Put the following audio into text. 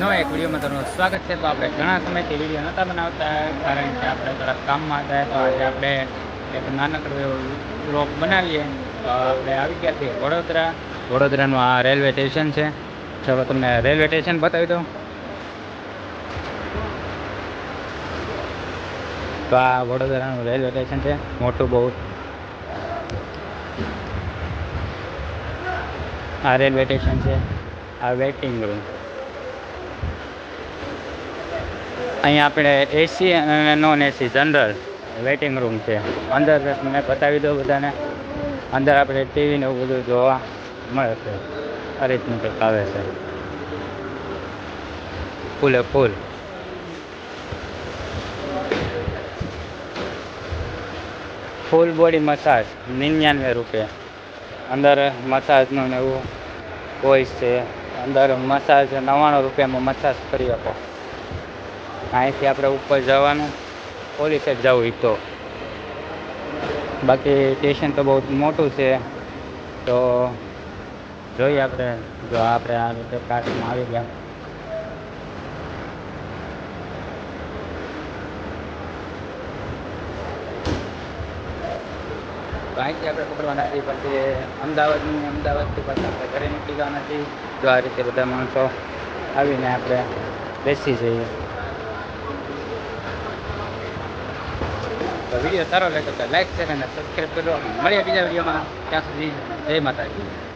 નવા એક વિડીયોમાં તમારું સ્વાગત છે. તો આપણે ઘણા સમયથી વીડિયો નહોતા બનાવતા, કારણ કે આપણે થોડાક કામમાં હતા. તો આજે આપણે એક નાનકડો બ્લોગ બનાવીએ. તો આપણે આવી ગયા છીએ વડોદરા. વડોદરાનું આ રેલવે સ્ટેશન છે. ચલો તમને રેલવે સ્ટેશન બતાવી દઉં. તો આ વડોદરાનું રેલવે સ્ટેશન છે. મોટું બહુ. આ રેલવે સ્ટેશન છે. આ વેઇટિંગ રૂમ. અહીંયા આપણે એસી અને non AC general waiting room છે. અંદર મેં બતાવી દો બધાને. અંદર આપણે ટીવી ને એવું બધું જોવા મળે છે. આ રીતનું કંઈક આવે છે. ફૂલે ફૂલ. ફૂલ બોડી મસાજ, નિન્યાનવે રૂપિયા અંદર મસાજનું ને એવું હોય છે. અંદર મસાજ નવ્વાણું રૂપિયામાં મસાજ કરી શકો અહીંથી આપણે ઉપર જવાનું. પોલીસ જ જવું હોય તો. બાકી સ્ટેશન તો બહુ મોટું છે. તો જોઈએ આપણે જો આપણે આ રીતે કાર્ટમાં આવી ગયા. અહીંથી આપણે પકડવાના છીએ પછી અમદાવાદની અમદાવાદથી પછી આપણે ઘરે નીકળી જવાના છીએ. આ રીતે બધા માણસો આવીને આપણે બેસી જઈએ. તો વીડિયો સારો લાગ્યો તો લાઈક શેર અને સબસ્ક્રાઈબ કરો. મળીએ બીજા વિડીયોમાં. ત્યાં સુધી જય માતાજી.